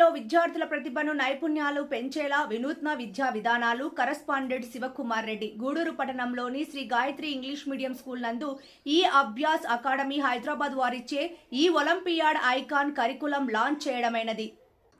గాయత్రిలో విద్యార్థుల ప్రతిభను నైపుణ్యాలు పెంచేలా వినూత్న విద్యా విధానాలు కరస్పాండెంట్ శివకుమార్ రెడ్డి. గూడూరు పట్టణంలోని Shri Gayatri English medium school నందు ఈ అభ్యాస్ అకాడమీ హైదరాబాద్ వారిచ్చే ఈ ఒలింపియాడ్ ఐకాన్ కరికులం లాంచ్ చేయడమైనది.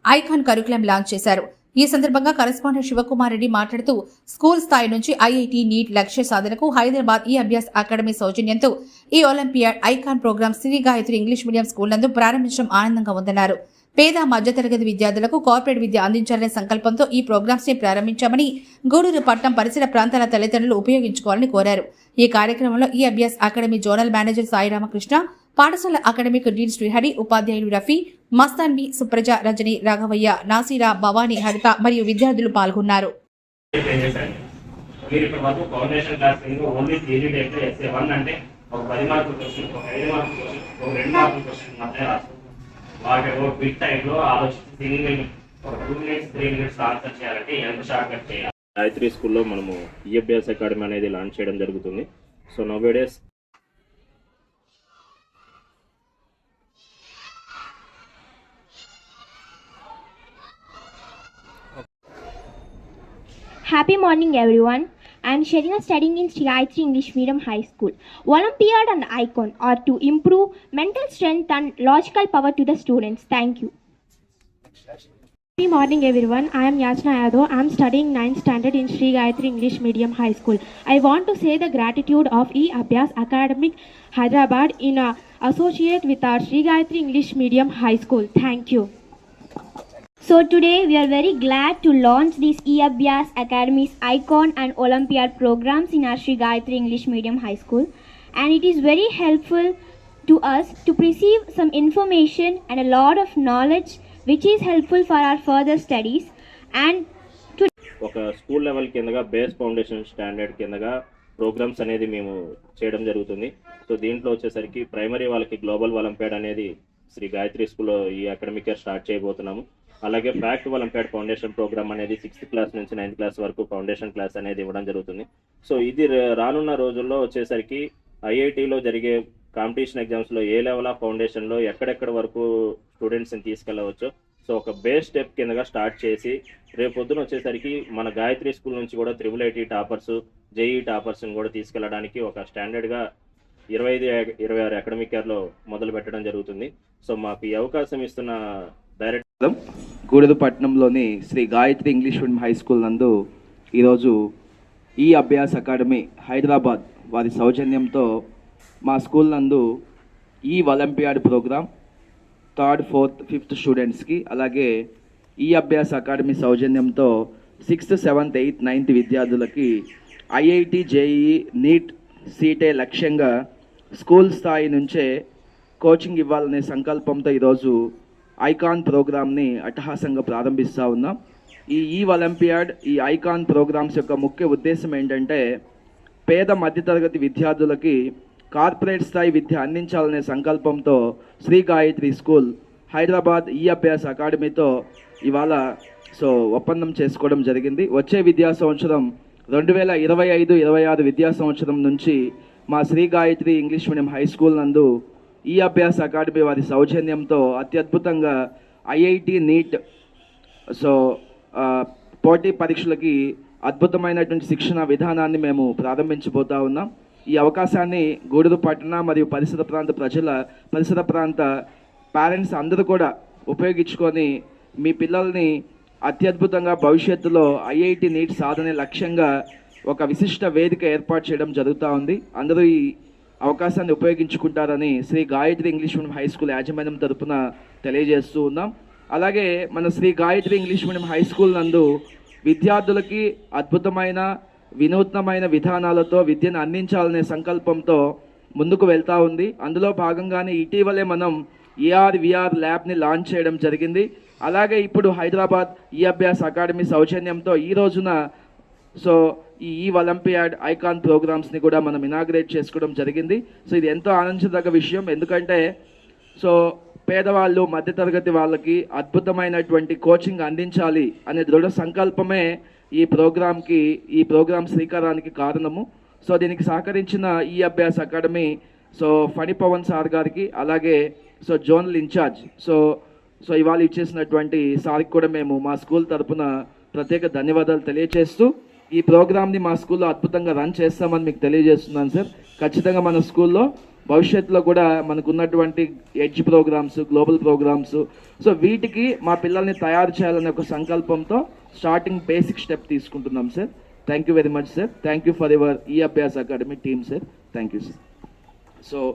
ఐకాన్ కరికులం లాంచ్ చేశారు. ఈ సందర్భంగా కరస్పాండెంట్ శివకుమార్ రెడ్డి మాట్లాడుతూ స్కూల్ స్థాయి నుంచి ఐఐటి నీట్ లక్ష్య సాధనకు హైదరాబాద్ ఈ అభ్యాస్ అకాడమీ సౌజన్యంతో ఈ olympiad icon program Shri Gayatri English medium school నందు ప్రారంభించడం ఆనందంగా ఉందన్నారు. పేద మధ్యతరగతి విద్యార్థులకు కార్పొరేట్ విద్య అందించాలనే సంకల్పంతో ఈ ప్రోగ్రామ్స్ని ప్రారంభించామని గూడూరు పట్టణం పరిసర ప్రాంతాల తల్లిదండ్రులు ఉపయోగించుకోవాలని కోరారు. ఈ కార్యక్రమంలో ఈ Abhyas academy zonal manager Sai Ramakrishna పాఠశాల అకాడమిక్ డీన్ శ్రీహరి ఉపాధ్యాయులు రఫీ మస్తాన్వి సుప్రజ రజని రాఘవయ్య నాసిరా భవానీ హరిత మరియు విద్యార్థులు పాల్గొన్నారు. మీరు ఇప్పటి వరకు foundation class only theory type SA one అంటే ఒక పది మార్కులు క్వశ్చన్ ఒక ఐదు మార్కులు క్వశ్చన్ ఒక రెండు మార్కులు క్వశ్చన్ మాత్రమే రాస్తారు వాటి ఒక క్విక్ టైంలో ఆలోచించి సింగిల్ ఒక two minutes three minutes answer చేయాలంటే ఎంత షార్ట్ కట్ చేయాలి గాయత్రి స్కూల్లో మనము ఈఎఫ్ఎస్ అకాడమీ అనేది లాంచ్ చేయడం జరుగుతుంది so nowadays Happy morning, everyone. I am Sharina studying in Sri Gayatri English Medium High School. Olympiad and Icon are to improve mental strength and logical power to the students. Thank you. Happy morning everyone. I am Yachna Yadav. I am studying 9th standard in Sri Gayatri English Medium High School. I want to say the gratitude of E Abhyas Academic Hyderabad in uh, associate with our Sri Gayatri English Medium High School. Thank you. So today we are very glad to launch this eAbhyas Academy's Icon and Olympiad programs in Ashri Gayatri English Medium High School. And it is very helpful to us to receive some information and a lot of knowledge which is helpful for our further studies and to ఒక school level కిందగా base foundation standard కిందగా programs అనేది మేము చేయడం జరుగుతుంది so దీంట్లో వచ్చేసరికి primary వాళ్ళకి గ్లోబల్ ఒలింపియాడ్ అనేది శ్రీ గాయత్రి స్కూల్లో ఈ అకాడమిక్ ఇయర్ స్టార్ట్ చేయబోతున్నాము అలాగే ఫ్యాక్ట్ ఒలింపియాడ్ ఫౌండేషన్ ప్రోగ్రామ్ అనేది సిక్స్త్ క్లాస్ నుంచి నైన్త్ క్లాస్ వరకు ఫౌండేషన్ క్లాస్ అనేది ఇవ్వడం జరుగుతుంది. సో ఇది రానున్న రోజుల్లో వచ్చేసరికి ఐఐటిలో జరిగే కాంపిటీషన్ ఎగ్జామ్స్లో ఏ లెవెల్ ఆఫ్ ఫౌండేషన్లో ఎక్కడెక్కడ వరకు స్టూడెంట్స్ని తీసుకెళ్ళవచ్చు సో ఒక బేస్ స్టెప్ కిందగా స్టార్ట్ చేసి రేపొద్దున వచ్చేసరికి మన గాయత్రి స్కూల్ నుంచి కూడా త్రిబుల్ ఐటీ టాపర్స్ జేఈ టాపర్స్ని కూడా తీసుకెళ్ళడానికి ఒక స్టాండర్డ్గా ఇరవై ఐదు ఇరవై ఆరు అకాడమిక్ ఇయర్లో మొదలు పెట్టడం జరుగుతుంది. సో మాకు ఈ అవకాశం ఇస్తున్న director గూడెదు Shri Gayatri English medium high school నందు ఈరోజు ఈ అభ్యాస్ అకాడమీ హైదరాబాద్ వారి సౌజన్యంతో మా స్కూల్ నందు ఈ olympiad programme third fourth fifth స్టూడెంట్స్కి అలాగే ఈ అభ్యాస్ అకాడమీ సౌజన్యంతో సిక్స్త్ సెవెంత్ ఎయిత్ నైన్త్ విద్యార్థులకి ఐఐటి జేఈ నీట్ సీటే లక్ష్యంగా స్కూల్ స్థాయి నుంచే కోచింగ్ ఇవ్వాలనే సంకల్పంతో ఈరోజు ఐకాన్ ప్రోగ్రామ్ని అట్టహాసంగా ప్రారంభిస్తూ ఉన్నాం. ఈ ఈ ఒలింపియాడ్ ఈ ఐకాన్ ప్రోగ్రామ్స్ యొక్క ముఖ్య ఉద్దేశం ఏంటంటే పేద మధ్యతరగతి విద్యార్థులకి కార్పొరేట్ స్థాయి విద్య అందించాలనే సంకల్పంతో శ్రీ గాయత్రి స్కూల్ హైదరాబాద్ ఈ అభ్యాస్ అకాడమీతో ఇవాళ సో ఒప్పందం చేసుకోవడం జరిగింది. వచ్చే విద్యా సంవత్సరం రెండు వేల ఇరవై ఐదు ఇరవై ఆరు విద్యా సంవత్సరం నుంచి మా Shri Gayatri English medium high school నందు ఈ అభ్యాస్ అకాడమీ వారి సౌజన్యంతో అత్యద్భుతంగా ఐఐటి నీట్ సో పోటీ పరీక్షలకి అద్భుతమైనటువంటి శిక్షణ విధానాన్ని మేము ప్రారంభించబోతా ఉన్నాం. ఈ అవకాశాన్ని గూడూరు పట్టణ మరియు పరిసర ప్రాంత ప్రజల పరిసర ప్రాంత పేరెంట్స్ అందరూ కూడా ఉపయోగించుకొని మీ పిల్లల్ని అత్యద్భుతంగా భవిష్యత్తులో ఐఐటి నీట్ సాధనే లక్ష్యంగా ఒక విశిష్ట వేదిక ఏర్పాటు చేయడం జరుగుతూ ఉంది. అందరూ ఈ అవకాశాన్ని ఉపయోగించుకుంటారని Shri Gayatri English medium high school యాజమాన్యం తరపున తెలియజేస్తూ ఉన్నాం. అలాగే మన Shri Gayatri English medium high school నందు విద్యార్థులకి అద్భుతమైన వినూత్నమైన విధానాలతో విద్యను అందించాలనే సంకల్పంతో ముందుకు వెళ్తూ ఉంది. అందులో భాగంగానే ఇటీవలే మనం ఏఆర్ విఆర్ ల్యాబ్ని లాంచ్ చేయడం జరిగింది. అలాగే ఇప్పుడు హైదరాబాద్ ఈ అభ్యాస్ అకాడమీ సౌజన్యంతో ఈ రోజున సో ఈ ఈ ఒలింపియాడ్ ఐకాన్ ప్రోగ్రామ్స్ని కూడా మనం ఇనాగ్రేట్ చేసుకోవడం జరిగింది. సో ఇది ఎంతో ఆనందించదగ్గ విషయం. ఎందుకంటే సో పేదవాళ్ళు మధ్యతరగతి వాళ్ళకి అద్భుతమైనటువంటి కోచింగ్ అందించాలి అనే దృఢ సంకల్పమే ఈ ప్రోగ్రామ్కి ఈ ప్రోగ్రామ్ శ్రీకారానికి కారణము. సో దీనికి సహకరించిన ఈ Abhyas academy so Phani Pavan sir గారికి అలాగే so zonal incharge. So so ఇవాళ ఇచ్చేసినటువంటి సార్కి కూడా మేము మా స్కూల్ తరఫున ప్రత్యేక ధన్యవాదాలు తెలియజేస్తూ ఈ ప్రోగ్రామ్ని మా స్కూల్లో అద్భుతంగా రన్ చేస్తామని మీకు తెలియజేస్తున్నాను సార్. ఖచ్చితంగా మన స్కూల్లో భవిష్యత్తులో కూడా మనకున్నటువంటి edge programmes global programmes so వీటికి మా పిల్లల్ని తయారు చేయాలనే ఒక సంకల్పంతో స్టార్టింగ్ బేసిక్ స్టెప్ తీసుకుంటున్నాం sir. Thank you very much sir. Thank you for your ఈ Abhyas academy team sir. Thank you sir. So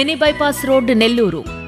mini bypass road Nellore.